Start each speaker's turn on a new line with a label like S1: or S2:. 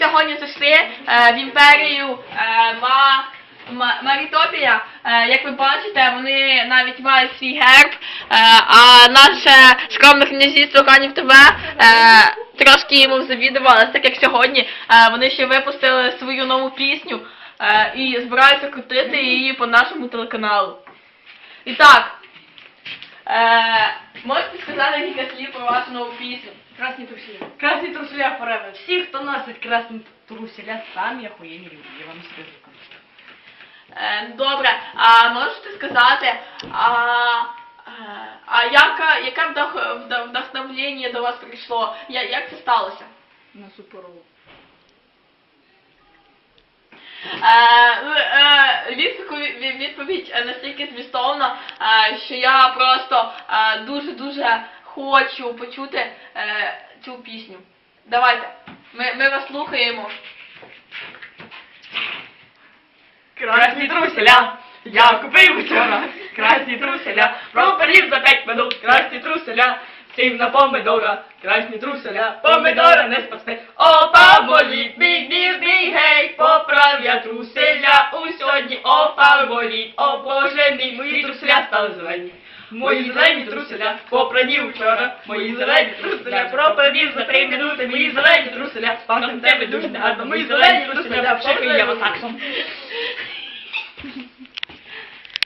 S1: сьогодні зайшли е, в імперію е, Ма... Ма- Марітопія. Е, як ви бачите, вони навіть мають свій герб, а наше скромне князівство Канів ТВ трошки йому завідувалося, так як сьогодні вони ще випустили свою нову пісню і збираються крутити її по нашому телеканалу. І так, е, слів про вашу нову пісню?
S2: Красні труселя. Красні труселя forever. Всі, хто носить красні труселя, самі охуєнні люди. Я вам скажу.
S1: Е, Добре, а можете сказати, а, е, а яка, яке вдох, вда- вдохновлення до вас прийшло? Я, як це сталося?
S2: На суперову.
S1: Е, ну, е, відповідь, відповідь е, настільки змістовна, е, що я просто е, дуже-дуже хочу почути цю пісню. Давайте, ми, ми вас слухаємо.
S2: Красні труселя. Я купив вчора. Красні труселя. Пропалів за п'ять минут. Красні труселя. Сів на помидора. Красні труселя. Помидора не спасти. Опа, боліть, мій бідний гей. Поправ я труселя. Сьогодні опа, боліть. О боже мій, мої труселя стали зелені. Мої зелені труселя попранів вчора, мої зелені труселя пропадів за три минути, мої зелені труселя, пахнуть тебе дуже гарно, мої зелені труселя, вшикаю я вас аксом.